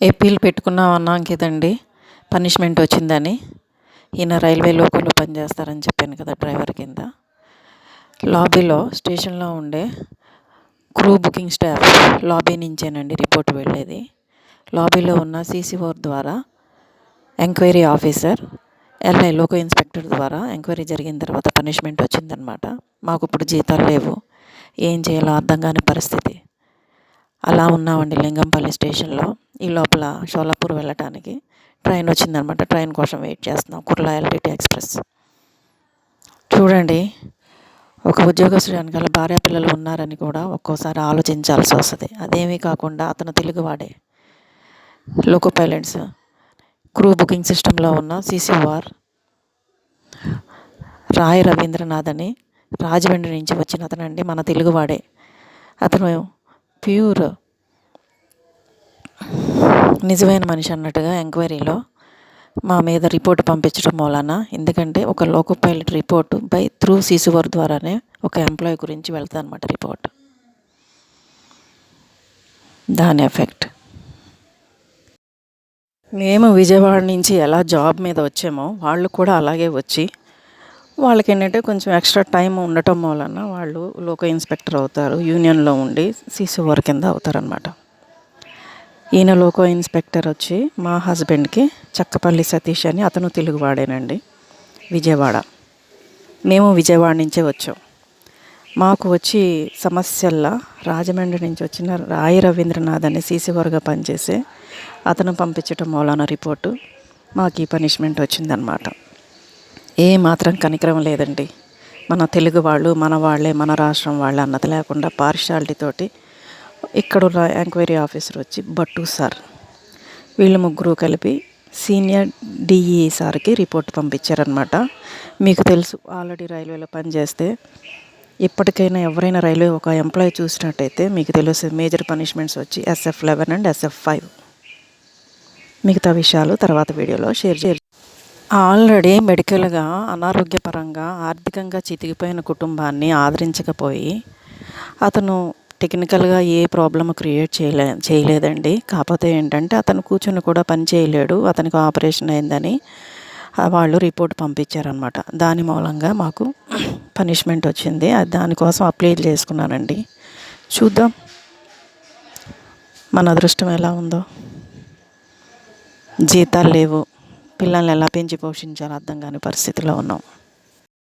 ఎప్పీల్ పెట్టుకున్నాం అన్నాం కదండి పనిష్మెంట్ వచ్చిందని. ఈయన రైల్వే లోకల్లో పనిచేస్తారని చెప్పాను కదా డ్రైవర్ కింద. లాబీలో స్టేషన్లో ఉండే క్రూ బుకింగ్ స్టాఫ్ లాబీ నుంచేనండి రిపోర్ట్ వెళ్ళేది. లాబీలో ఉన్న సీసీ ఫోర్ ద్వారా enquiry officer LI loco inspector ద్వారా ఎంక్వైరీ జరిగిన తర్వాత పనిష్మెంట్ వచ్చిందనమాట మాకు ఇప్పుడు జీతాలు లేవు. ఏం చేయాలో అర్థం కాని పరిస్థితి. అలా ఉన్నామండి లింగంపల్లి స్టేషన్లో. ఈ లోపల షోలాపూర్ వెళ్ళటానికి ట్రైన్ వచ్చిందనమాట. ట్రైన్ కోసం వెయిట్ చేస్తున్నాం. Kurla LTT express. చూడండి ఒక ఉద్యోగస్తుడు వెనకాల భార్య పిల్లలు ఉన్నారని కూడా ఒక్కోసారి ఆలోచించాల్సి వస్తుంది. అదేమీ కాకుండా అతను తెలుగువాడే లోకో పైలట్స్ క్రూ బుకింగ్ సిస్టంలో ఉన్న సీసీఆర్ రాయ రవీంద్రనాథ్ అని రాజమండ్రి నుంచి వచ్చిన అతనండి మన తెలుగువాడే అతను ప్యూర్. నిజమైన మనిషి అన్నట్టుగా ఎంక్వైరీలో మా మీద రిపోర్ట్ పంపించడం మూలన. ఎందుకంటే ఒక loco pilot report by through సీసువర్ ద్వారానే ఒక ఎంప్లాయ్ గురించి వెళ్తా అనమాట రిపోర్ట్. దాని ఎఫెక్ట్. మేము విజయవాడ నుంచి ఎలా జాబ్ మీద వచ్చామో వాళ్ళు కూడా అలాగే వచ్చి వాళ్ళకి ఏంటంటే కొంచెం ఎక్స్ట్రా టైం ఉండటం వలన వాళ్ళు లోకో ఇన్స్పెక్టర్ అవుతారు యూనియన్లో ఉండి సీసీ వర్క్ కింద అవుతారనమాట ఈయన లోకో ఇన్స్పెక్టర్ వచ్చి మా హస్బెండ్కి చక్కపల్లి సతీష్ అని అతను తెలుగువాడేనండి విజయవాడ. మేము విజయవాడ నుంచే వచ్చాం. మాకు వచ్చి సమస్యల్లా రాజమండ్రి నుంచి వచ్చిన రాయి రవీంద్రనాథ్ అని సీసీ వర్గా పనిచేసే అతను పంపించటం మౌలానా రిపోర్టు మాకు ఈ పనిష్మెంట్ వచ్చిందనమాట ఏ మాత్రం కనికరం లేదండి. మన తెలుగు వాళ్ళు మన వాళ్ళే మన రాష్ట్రం వాళ్ళే అన్నది లేకుండా పార్షాలిటీతోటి ఇక్కడున్న ఎంక్వైరీ ఆఫీసర్ వచ్చి బట్టు సార్ వీళ్ళు ముగ్గురు కలిపి సీనియర్ డిఈ సార్కి రిపోర్ట్ పంపించారనమాట మీకు తెలుసు ఆల్రెడీ రైల్వేలో పనిచేస్తే ఇప్పటికైనా ఎవరైనా రైల్వే ఒక ఎంప్లాయీ చూసినట్టయితే మీకు తెలుసు మేజర్ పనిష్మెంట్స్ వచ్చి SF eleven and SF five. మిగతా విషయాలు తర్వాత వీడియోలో షేర్ చేయాలి ఆల్రెడీ మెడికల్గా అనారోగ్యపరంగా ఆర్థికంగా చితికిపోయిన కుటుంబాన్ని ఆదరించకపోయి అతను టెక్నికల్గా ఏ ప్రాబ్లమ్ క్రియేట్ చేయలే చేయలేదండి. కాకపోతే ఏంటంటే అతను కూర్చొని కూడా పని చేయలేడు. అతనికి ఆపరేషన్ అయిందని వాళ్ళు రిపోర్ట్ పంపించారనమాట దాని మూలంగా మాకు పనిష్మెంట్ వచ్చింది. దానికోసం అప్లై చేసుకున్నానండి. చూద్దాం. మన అదృష్టం ఎలా ఉందో. జీతాలు లేవు. పిల్లల్ని ఎలా పెంచి పోషించాలో అర్థం కాని పరిస్థితిలో ఉన్నాం.